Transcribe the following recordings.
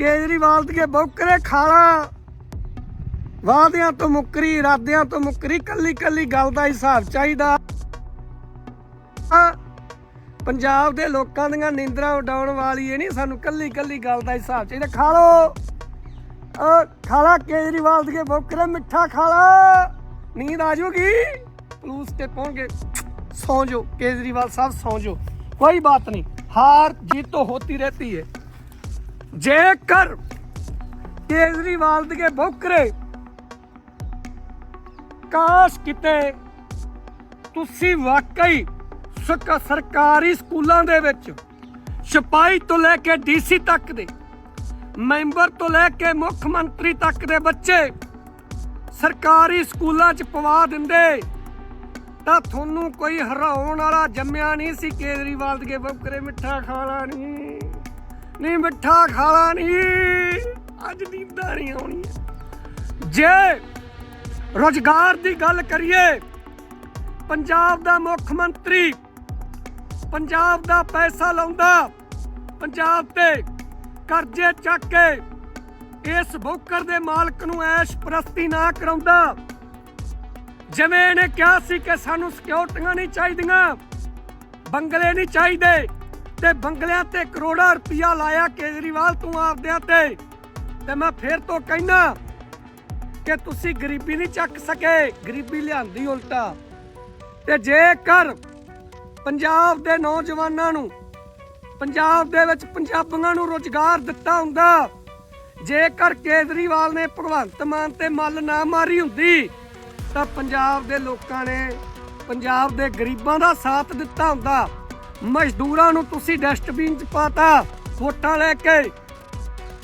ਕੇਜਰੀਵਾਲ ਦੇ ਬੌਕਰੇ ਖਾਲਾ ਵਾਅਦਿਆਂ ਤੋਂ ਮੁੱਕਰੀ ਇਰਾਦਿਆਂ ਤੋਂ ਮੁੱਕਰੀ ਕੱਲੀ ਕੱਲੀ ਗੱਲ ਦਾ ਹਿਸਾਬ ਚਾਹੀਦਾ ਆ, ਪੰਜਾਬ ਦੇ ਲੋਕਾਂ ਦੀਆਂ ਨੀਂਦਰਾਂ ਉਡਾਉਣ ਵਾਲੀ ਇਹ ਨਹੀਂ ਸਾਨੂੰ ਕੱਲੀ ਕੱਲੀ ਗੱਲ ਦਾ ਹਿਸਾਬ ਚਾਹੀਦਾ ਖਾ ਲੋ ਆ ਖਾਲਾ ਕੇਜਰੀਵਾਲ ਦੇ ਬੌਕਰੇ ਮਿੱਠਾ ਖਾਲਾ ਨੀਂਦ ਆ ਜਾਊਗੀ ਪਲੂਸ ਤੇ ਪਹੁੰਚ ਸੌਂ ਜਾਓ केजरीवाल साहब सौ जाओ कोई बात नहीं हार जीत तो होती रहती है ਜੇਕਰ ਕੇਜਰੀਵਾਲ ਦੇ ਬੋਕਰੇ ਕਾਸ਼ ਕਿਤੇ, ਤੁਸੀਂ ਵਾਕਈ ਸਰਕਾਰੀ ਸਕੂਲਾਂ ਦੇ ਵਿੱਚ ਸਿਪਾਹੀ ਤੋਂ ਲੈ ਕੇ ਡੀਸੀ ਤੱਕ ਦੇ, ਮੈਂਬਰ ਤੋਂ ਲੈ ਕੇ ਮੁੱਖ ਮੰਤਰੀ ਤੱਕ ਦੇ ਬੱਚੇ ਸਰਕਾਰੀ ਸਕੂਲਾਂ 'ਚ ਪਵਾ ਦਿੰਦੇ, ਤਾਂ ਤੁਹਾਨੂੰ ਕੋਈ ਹਰਾਉਣ ਵਾਲਾ ਜੰਮਿਆ ਨਹੀਂ ਸੀ ਕੇਜਰੀਵਾਲ ਦੇ ਬੋਕਰੇ, ਮਿੱਠਾ ਖਾਣਾ ਨਹੀਂ। ਨਹੀਂ, ਮਿੱਠਾ ਖਾਣਾ ਨਹੀਂ। ਅੱਜ ਨੀਂਦਾਂ ਨਹੀਂ ਆਉਣੀਆਂ। ਜੇ ਰੋਜ਼ਗਾਰ ਦੀ ਗੱਲ ਕਰੀਏ, ਪੰਜਾਬ ਦਾ ਮੁੱਖ ਮੰਤਰੀ ਪੰਜਾਬ ਦਾ ਪੈਸਾ ਲਾਉਂਦਾ, ਪੰਜਾਬ ਤੇ ਕਰਜ਼ੇ ਚੱਕ ਕੇ ਇਸ ਬੋਕਰ ਦੇ ਮਾਲਕ ਨੂੰ ਐਸ਼ ਪ੍ਰਸਤੀ ਨਾ ਕਰਾਉਂਦਾ। ਜਿਵੇਂ ਇਹਨੇ ਕਿਹਾ ਸੀ ਕਿ ਸਾਨੂੰ ਸਿਕਿਉਰਟੀਆਂ ਨਹੀਂ ਚਾਹੀਦੀਆਂ, ਬੰਗਲੇ ਨਹੀਂ ਚਾਹੀਦੇ। ਤੇ ਬੰਗਲਿਆਂ ਤੇ ਕਰੋੜਾਂ ਰੁਪਇਆ ਲਾਇਆ ਕੇਜਰੀਵਾਲ ਤੂੰ ਆਪਦਿਆਂ ਤੇ। ਤੇ ਮੈਂ ਫੇਰ ਤੋਂ ਕਹਿਣਾ ਕਿ ਤੁਸੀਂ ਗਰੀਬੀ ਨਹੀਂ ਚੱਕ ਸਕੇ, ਗਰੀਬੀ ਲਿਆਂਦੀ ਉਲਟਾ। ਤੇ ਜੇਕਰ ਪੰਜਾਬ ਦੇ ਨੌਜਵਾਨਾਂ ਨੂੰ, ਪੰਜਾਬ ਦੇ ਵਿੱਚ ਪੰਜਾਬੀਆਂ ਨੂੰ ਰੋਜ਼ਗਾਰ ਦਿੱਤਾ ਹੁੰਦਾ, ਜੇਕਰ ਕੇਜਰੀਵਾਲ ਨੇ ਭਗਵੰਤ ਮਾਨ ਤੇ ਮੱਲ ਨਾ ਮਾਰੀ ਹੁੰਦੀ, ਤਾਂ ਪੰਜਾਬ ਦੇ ਲੋਕਾਂ ਨੇ ਪੰਜਾਬ ਦੇ ਗਰੀਬਾਂ ਦਾ ਸਾਥ ਦਿੱਤਾ ਹੁੰਦਾ। ਮਜ਼ਦੂਰਾਂ ਨੂੰ ਤੁਸੀਂ ਡਸਟਬਿਨ 'ਚ ਪਾਤਾ, ਵੋਟਾਂ ਲੈ ਕੇ।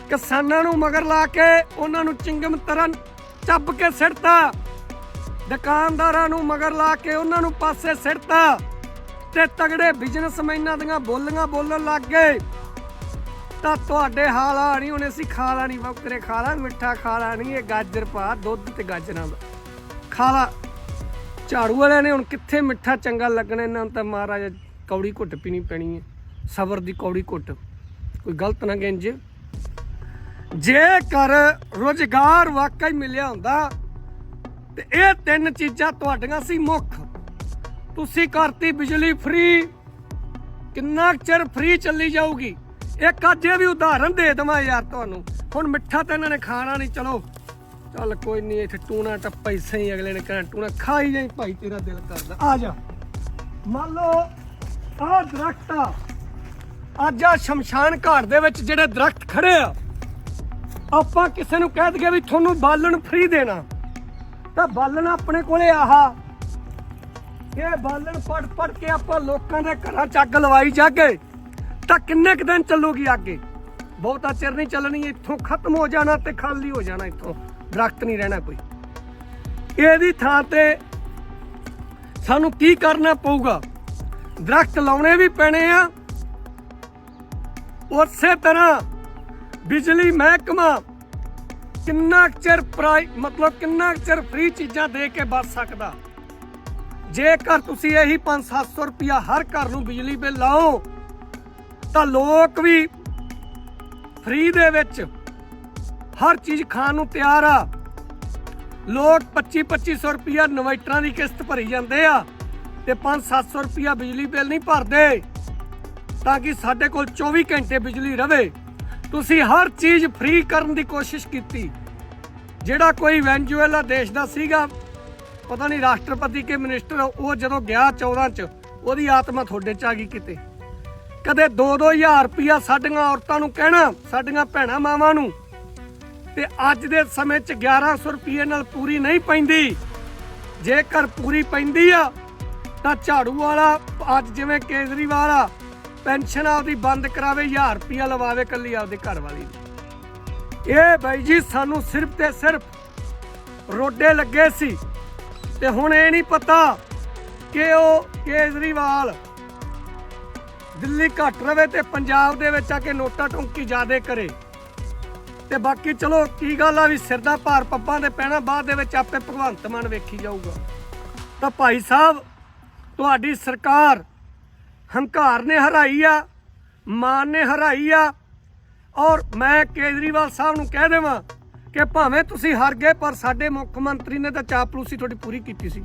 ਕਿਸਾਨਾਂ ਨੂੰ ਮਗਰ ਲਾ ਕੇ ਉਹਨਾਂ ਨੂੰ ਚਿੰਗਮ ਤਰਨ ਚੱਬ ਕੇ ਸਿੱਟਤਾ ਦੁਕਾਨਦਾਰਾਂ ਨੂੰ ਮਗਰ ਲਾ ਕੇ ਉਹਨਾਂ ਨੂੰ ਪਾਸੇ ਸਿੜਤਾ। ਤੇ ਤਗੜੇ ਬਿਜ਼ਨਸਮੈਨਾਂ ਦੀਆਂ ਬੋਲੀਆਂ ਬੋਲਣ ਲੱਗ ਗਏ। ਤਾਂ ਤੁਹਾਡੇ ਹਾਲ ਆ ਨਹੀਂ, ਹੁਣ ਅਸੀਂ ਖਾਲਾ ਨਹੀਂ ਬੱਕਰੇ ਖਾਲਾ, ਮਿੱਠਾ ਖਾਲਾ ਨਹੀਂ, ਇਹ ਗਾਜਰ ਪਾ, ਦੁੱਧ ਤੇ ਗਾਜਰਾਂ ਦਾ। ਖਾਲਾ, ਝਾੜੂ ਵਾਲਿਆਂ ਨੇ ਹੁਣ ਕਿੱਥੇ ਮਿੱਠਾ ਚੰਗਾ ਲੱਗਣਾ ਇਹਨਾਂ ਨੂੰ ਤਾਂ ਮਹਾਰਾਜ ਕੌੜੀ ਘੁੱਟ ਪੀਣੀ ਪੈਣੀ ਹੈ। ਸਬਰ ਦੀ ਕੌੜੀ ਘੁੱਟ। ਕੋਈ ਗਲਤ ਨਾ ਗਿੰਜ। ਜੇਕਰ ਰੋਜ਼ਗਾਰ ਵਾਕਈ ਮਿਲਿਆ ਹੁੰਦਾ, ਤੇ ਇਹ ਤਿੰਨ ਚੀਜ਼ਾਂ ਤੁਹਾਡੀਆਂ ਸੀ ਮੁੱਖ। ਤੁਸੀਂ ਕਰਤੀ ਬਿਜਲੀ ਫ੍ਰੀ ਕਿੰਨਾ ਕੁ ਚਿਰ ਫ੍ਰੀ ਚੱਲੀ ਜਾਊਗੀ? ਇੱਕ ਅੱਜ ਇਹ ਵੀ ਉਦਾਹਰਨ ਦੇ ਦਵਾਂ ਯਾਰ ਤੁਹਾਨੂੰ। ਹੁਣ ਮਿੱਠਾ ਤਾਂ ਇਹਨਾਂ ਨੇ ਖਾਣਾ ਨਹੀਂ, ਚਲੋ। ਚੱਲ ਕੋਈ ਨਹੀਂ, ਇੱਥੇ ਟੂਣਾ ਟੱਪਾ ਹੀ ਸਹੀ ਅਗਲੇ ਨੇ ਕਹਿਣਾ, ਟੂਣਾ ਖਾ ਹੀ ਜਾਈ, ਭਾਈ ਤੇਰਾ ਦਿਲ ਕਰਦਾ। ਆ ਜਾ। ਮੰਨ ਲਓ ਆਹ ਦਰਖਤ ਆ। ਅੱਜ ਆ ਸ਼ਮਸ਼ਾਨ ਘਾਟ ਦੇ ਵਿੱਚ ਜਿਹੜੇ ਦਰਖਤ ਖੜੇ ਆ, ਆਪਾਂ ਕਿਸੇ ਨੂੰ ਕਹਿ ਦਈਏ ਵੀ ਤੁਹਾਨੂੰ ਬਾਲਣ ਫ੍ਰੀ ਦੇਣਾ। ਤਾਂ ਬਾਲਣ ਆਪਣੇ ਕੋਲੇ ਆਹਾ ਇਹ ਬਾਲਣ ਪੜ ਪੜ ਕੇ ਆਪਾਂ ਲੋਕਾਂ ਦੇ ਘਰਾਂ ਚ ਅੱਗ ਲਵਾਈ ਜਾਗੇ, ਤਾਂ ਕਿੰਨੇ ਕੁ ਦਿਨ ਚੱਲੂਗੀ ਅੱਗੇ? ਬਹੁਤਾ ਚਿਰ ਨਹੀਂ ਚੱਲਣੀ, ਇੱਥੋਂ ਖਤਮ ਹੋ ਜਾਣਾ ਤੇ ਖਾਲੀ ਹੋ ਜਾਣਾ ਇੱਥੋਂ। ਦਰਖਤ ਨਹੀਂ ਰਹਿਣਾ ਕੋਈ। ਇਹਦੀ ਥਾਂ ਤੇ ਸਾਨੂੰ ਕੀ ਕਰਨਾ ਪਊਗਾ? ਦਰਖਤ ਲਾਉਣੇ ਵੀ ਪੈਣੇ ਆ। ਉਸੇ ਤਰ੍ਹਾਂ ਬਿਜਲੀ ਮਹਿਕਮਾ ਕਿੰਨਾ ਕੁ ਚਿਰ ਪ੍ਰਾਈ, ਮਤਲਬ ਕਿੰਨਾ ਕੁ ਚਿਰ ਫ੍ਰੀ ਚੀਜ਼ਾਂ ਦੇ ਕੇ ਬਚ ਸਕਦਾ। ਜੇਕਰ ਤੁਸੀਂ ਇਹੀ 5-700 ਰੁਪਇਆ ਹਰ ਘਰ ਨੂੰ ਬਿਜਲੀ ਬਿੱਲ ਲਾਓ, ਤਾਂ ਲੋਕ ਵੀ ਫ੍ਰੀ ਦੇ ਵਿੱਚ ਹਰ ਚੀਜ਼ ਖਾਣ ਨੂੰ ਤਿਆਰ ਆ। ਲੋਕ 25-2500 ਰੁਪਇਆ ਇਨਵਰਟਰਾਂ ਦੀ ਕਿਸ਼ਤ ਭਰੀ ਜਾਂਦੇ ਆ। ਤੇ 5-700 ਰੁਪਇਆ ਬਿਜਲੀ ਬਿੱਲ ਨਹੀਂ ਭਰਦੇ, ਤਾਂ ਕਿ ਸਾਡੇ ਕੋਲ 24 ਘੰਟੇ ਬਿਜਲੀ ਰਵੇ। ਤੁਸੀਂ ਹਰ ਚੀਜ਼ ਫ੍ਰੀ ਕਰਨ ਦੀ ਕੋਸ਼ਿਸ਼ ਕੀਤੀ। ਜਿਹੜਾ ਕੋਈ ਵੈਨਜ਼ੂਏਲਾ ਦੇਸ਼ ਦਾ ਸੀਗਾ, ਪਤਾ ਨਹੀਂ ਰਾਸ਼ਟਰਪਤੀ ਕੇ ਮਿਨਿਸਟਰ, ਉਹ ਜਦੋਂ ਗਿਆ 14 ਚ, ਉਹਦੀ ਆਤਮਾ ਤੁਹਾਡੇ ਚ ਆ ਗਈ ਕਿਤੇ। ਕਦੇ 2-2000 ਰੁਪਇਆ ਸਾਡੀਆਂ ਔਰਤਾਂ ਨੂੰ ਕਹਿਣਾ, ਸਾਡੀਆਂ ਭੈਣਾਂ ਮਾਵਾਂ ਨੂੰ, ਤੇ ਅੱਜ ਦੇ ਸਮੇਂ ਚ 1100 ਰੁਪਏ ਨਾਲ ਪੂਰੀ ਨਹੀਂ ਪੈਂਦੀ। ਜੇਕਰ ਪੂਰੀ ਪੈਂਦੀ ਆ ਤਾਂ ਝਾੜੂ ਵਾਲਾ, ਅੱਜ ਜਿਵੇਂ ਕੇਜਰੀਵਾਲ ਆ, ਪੈਨਸ਼ਨ ਆਪਦੀ ਬੰਦ ਕਰਾਵੇ 1000 ਰੁਪਇਆ ਲਵਾਵੇ ਕੱਲੀ ਆਪਦੇ ਘਰ ਵਾਲੀ ਦੀ ਇਹ ਬਾਈ ਜੀ ਸਾਨੂੰ ਸਿਰਫ ਤੇ ਸਿਰਫ ਰੋਡੇ ਲੱਗੇ ਸੀ ਤੇ ਹੁਣ ਇਹ ਨਹੀਂ ਪਤਾ ਕਿ ਉਹ ਕੇਜਰੀਵਾਲ ਦਿੱਲੀ ਘੱਟ ਰਵੇ ਤੇ ਪੰਜਾਬ ਦੇ ਵਿੱਚ ਆ ਕੇ ਨੋਟਾ ਟੁੰਕੀ ਜ਼ਿਆਦੇ ਕਰੇ। ਤੇ ਬਾਕੀ ਚਲੋ ਕੀ ਗੱਲ ਆ ਵੀ ਸਿਰ ਦਾ ਭਾਰ ਪੱਪਾਂ ਦੇ ਪੈਣਾ, ਬਾਅਦ ਦੇ ਵਿੱਚ ਆਪੇ ਭਗਵੰਤ ਮਾਨ ਵੇਖੀ ਜਾਊਗਾ। ਤਾਂ ਭਾਈ ਸਾਹਿਬ ਤੁਹਾਡੀ ਸਰਕਾਰ ਹੰਕਾਰ ਨੇ ਹਰਾਈ ਆ, ਮਾਨ ਨੇ ਹਰਾਈ ਆ। ਔਰ ਮੈਂ ਕੇਜਰੀਵਾਲ ਸਾਹਿਬ ਨੂੰ ਕਹਿ ਦੇਵਾਂ ਕਿ ਭਾਵੇਂ ਤੁਸੀਂ ਹਾਰ ਗਏ, ਪਰ ਸਾਡੇ ਮੁੱਖ ਮੰਤਰੀ ਨੇ ਤਾਂ ਚਾਪਲੂਸੀ ਤੁਹਾਡੀ ਪੂਰੀ ਕੀਤੀ ਸੀ।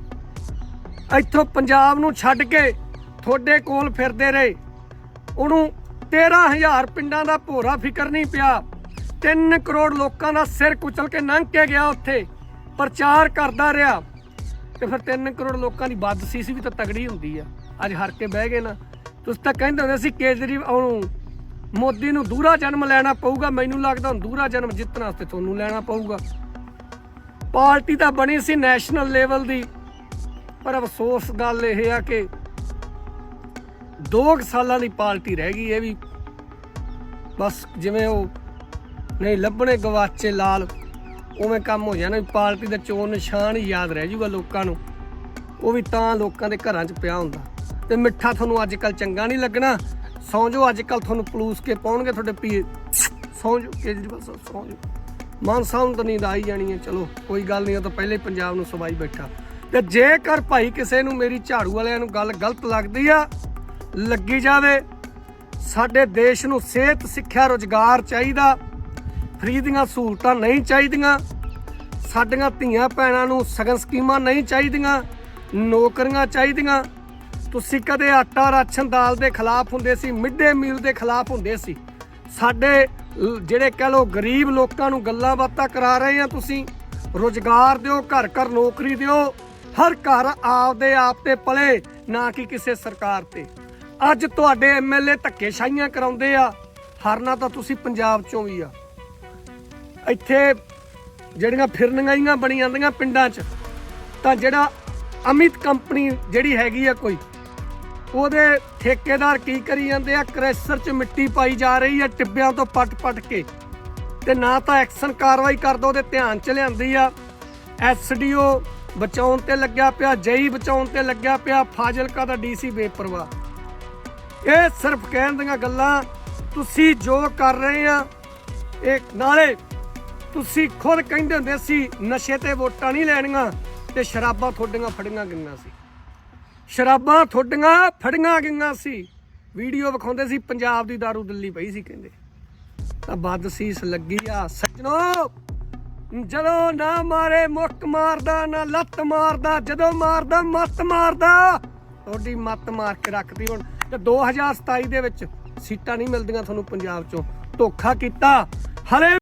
ਇੱਥੋਂ ਪੰਜਾਬ ਨੂੰ ਛੱਡ ਕੇ ਤੁਹਾਡੇ ਕੋਲ ਫਿਰਦੇ ਰਹੇ। ਉਹਨੂੰ 13000 ਪਿੰਡਾਂ ਦਾ ਭੋਰਾ ਫਿਕਰ ਨਹੀਂ ਪਿਆ। 3 ਕਰੋੜ ਲੋਕਾਂ ਦਾ ਸਿਰ ਕੁਚਲ ਕੇ ਲੰਘ ਕੇ ਗਿਆ ਉੱਥੇ। ਪ੍ਰਚਾਰ ਕਰਦਾ ਰਿਹਾ। ਤੇ ਫਿਰ 3 ਕਰੋੜ ਲੋਕਾਂ ਦੀ ਬਦਸੀਸ ਵੀ ਤਾਂ ਤਗੜੀ ਹੁੰਦੀ ਆ। ਅੱਜ ਹਰ ਕੇ ਬਹਿ ਗਏ ਨਾ। ਤੁਸੀਂ ਤਾਂ ਕਹਿੰਦੇ ਹੁੰਦੇ ਸੀ, ਕੇਜਰੀਵਾਲ ਨੂੰ ਮੋਦੀ ਨੂੰ ਦੂਰਾ ਜਨਮ ਲੈਣਾ ਪਊਗਾ। ਮੈਨੂੰ ਲੱਗਦਾ ਹੁਣ ਦੂਰਾ ਜਨਮ ਜਿੱਤਣ ਵਾਸਤੇ ਤੁਹਾਨੂੰ ਲੈਣਾ ਪਊਗਾ। ਪਾਰਟੀ ਤਾਂ ਬਣੀ ਸੀ ਨੈਸ਼ਨਲ ਲੈਵਲ ਦੀ। ਪਰ ਅਫਸੋਸ ਗੱਲ ਇਹ ਆ ਕਿ 2 ਸਾਲਾਂ ਦੀ ਪਾਰਟੀ ਰਹਿ ਗਈ ਇਹ ਵੀ। ਬਸ ਜਿਵੇਂ ਉਹ ਨਹੀਂ, ਲੱਭਣੇ ਗਵਾਚੇ ਲਾਲ। ਉਵੇਂ ਕੰਮ ਹੋ ਜਾਣਾ ਵੀ ਪਾਰਟੀ ਦਾ ਚੋਣ ਨਿਸ਼ਾਨ ਹੀ ਯਾਦ ਰਹਿ ਜੂਗਾ ਲੋਕਾਂ ਨੂੰ। ਉਹ ਵੀ ਤਾਂ ਲੋਕਾਂ ਦੇ ਘਰਾਂ 'ਚ ਪਿਆ ਹੁੰਦਾ। ਤੇ ਮਿੱਠਾ ਤੁਹਾਨੂੰ ਅੱਜ ਕੱਲ ਚੰਗਾ ਨਹੀਂ ਲੱਗਣਾ। ਸੌਂ ਜਾਓ ਅੱਜ ਕੱਲ ਤੁਹਾਨੂੰ ਪਲੂਸ ਕੇ ਪਾਉਣਗੇ ਤੁਹਾਡੇ ਪੀ ਸੌਂ ਜਾਓ, ਕੇਜਰੀਵਾਲ ਸਾਹਿਬ, ਸੌਂ ਜਾਓ। ਮਾਨ ਸਾਹਿਬ ਨੂੰ ਤਾਂ ਨੀਂਦ ਆਈ ਜਾਣੀ ਹੈ, ਚਲੋ, ਕੋਈ ਗੱਲ ਨਹੀਂ, ਉਹ ਤਾਂ ਪਹਿਲੇ ਪੰਜਾਬ ਨੂੰ ਸਵਾਈ ਬੈਠਾ। ਤੇ ਜੇਕਰ ਭਾਈ ਕਿਸੇ ਨੂੰ ਮੇਰੀ ਝਾੜੂ ਵਾਲਿਆਂ ਨੂੰ ਗੱਲ ਗਲਤ ਲੱਗਦੀ ਆ, ਲੱਗੀ ਜਾਵੇ, ਸਾਡੇ ਦੇਸ਼ ਨੂੰ ਸਿਹਤ, ਸਿੱਖਿਆ, ਰੋਜ਼ਗਾਰ ਚਾਹੀਦਾ। ਫ੍ਰੀ ਦੀਆਂ ਸਹੂਲਤਾਂ ਨਹੀਂ ਚਾਹੀਦੀਆਂ, ਸਾਡੀਆਂ ਧੀਆਂ ਭੈਣਾਂ ਨੂੰ ਸਗਨ ਸਕੀਮਾਂ ਨਹੀਂ ਚਾਹੀਦੀਆਂ, ਨੌਕਰੀਆਂ ਚਾਹੀਦੀਆਂ। ਤੁਸੀਂ ਕਦੇ ਆਟਾ ਰਾਸ਼ਨ ਦਾਲ ਦੇ ਖਿਲਾਫ ਹੁੰਦੇ ਸੀ, ਮਿੱਡੇ ਮੀਲ ਦੇ ਖਿਲਾਫ ਹੁੰਦੇ ਸੀ। ਸਾਡੇ ਜਿਹੜੇ ਕਹ ਲੋ ਗਰੀਬ ਲੋਕਾਂ ਨੂੰ ਗੱਲਾਂ ਬਾਤਾਂ ਕਰਾ ਰਹੇ ਆ ਤੁਸੀਂ, ਰੋਜ਼ਗਾਰ ਦਿਓ, ਘਰ ਘਰ ਨੌਕਰੀ ਦਿਓ, ਹਰ ਘਰ ਆਪਦੇ ਆਪ ਤੇ ਪਲੇ, ਨਾ ਕਿ ਕਿਸੇ ਸਰਕਾਰ ਤੇ। ਅੱਜ ਤੁਹਾਡੇ ਐਮਐਲਏ ਧੱਕੇਸ਼ਾਹੀਆਂ ਕਰਾਉਂਦੇ ਆ, ਹਰਨਾ ਤਾਂ ਤੁਸੀਂ ਪੰਜਾਬ ਚੋਂ ਵੀ ਆ। ਇੱਥੇ ਜਿਹੜੀਆਂ ਫਿਰਨੀਆਂ ਜੀਆਂ ਬਣੀ ਜਾਂਦੀਆਂ ਪਿੰਡਾਂ 'ਚ, ਤਾਂ ਜਿਹੜਾ ਅਮਿਤ ਕੰਪਨੀ ਜਿਹੜੀ ਹੈਗੀ ਆ ਕੋਈ, ਉਹਦੇ ਠੇਕੇਦਾਰ ਕੀ ਕਰੀ ਜਾਂਦੇ ਆ? ਕ੍ਰੈਸ਼ਰ 'ਚ ਮਿੱਟੀ ਪਾਈ ਜਾ ਰਹੀ ਆ ਟਿੱਬਿਆਂ ਤੋਂ ਪੱਟ-ਪੱਟ ਕੇ। ਤੇ ਨਾ ਤਾਂ ਐਕਸ਼ਨ ਕਾਰਵਾਈ ਕਰਦਾ ਉਹਦੇ ਧਿਆਨ 'ਚ ਲਿਆਂਦੀ ਆ। ਐਸਡੀਓ ਬਚਾਉਣ ਤੇ ਲੱਗਿਆ ਪਿਆ, ਜਈ ਬਚਾਉਣ ਤੇ ਲੱਗਿਆ ਪਿਆ, ਫਾਜ਼ਿਲਕਾ ਦਾ ਡੀਸੀ ਬੇਪਰਵਾਹ। ਇਹ ਸਿਰਫ ਕਹਿਣ ਦੀਆਂ ਗੱਲਾਂ, ਤੁਸੀਂ ਜੋ ਕਰ ਰਹੇ ਆ, ਇਹ ਨਾਲੇ ਤੁਸੀਂ ਖੁਦ ਕਹਿੰਦੇ ਹੁੰਦੇ ਸੀ, ਨਸ਼ੇ ਤੇ ਵੋਟਾਂ ਨਹੀਂ ਲੈਣੀਆਂ ਤੇ ਸ਼ਰਾਬਾਂ ਤੁਹਾਡੀਆਂ ਫੜੀਆਂ ਗਈਆਂ ਸੀ। ਸ਼ਰਾਬਾਂ ਤੁਹਾਡੀਆਂ ਫੜੀਆਂ ਗਈਆਂ ਸੀ। ਵੀਡੀਓ ਵਿਖਾਉਂਦੇ ਸੀ, ਪੰਜਾਬ ਦੀ दारू ਦਿੱਲੀ ਪਈ ਸੀ ਕਹਿੰਦੇ। ਤਾਂ ਬਦਸੀਸ ਲੱਗੀ ਆ, ਸੱਜਣੋ, ਜਦੋਂ ਨਾ ਮਾਰੇ ਮੁੱਕ ਮਾਰਦਾ, ਨਾ ਲੱਤ ਮਾਰਦਾ, ਜਦੋਂ ਮਾਰਦਾ, ਮੱਤ ਮਾਰਦਾ, ਤੁਹਾਡੀ ਮੱਤ ਮਾਰ ਕੇ ਰੱਖਦੀ ਹੁਣ। ਤੇ 2027 ਦੇ ਵਿੱਚ ਸੀਟਾਂ ਨਹੀਂ ਮਿਲਦੀਆਂ ਤੁਹਾਨੂੰ ਪੰਜਾਬ ਚੋਂ। ਧੋਖਾ ਕੀਤਾ। ਹਲੇ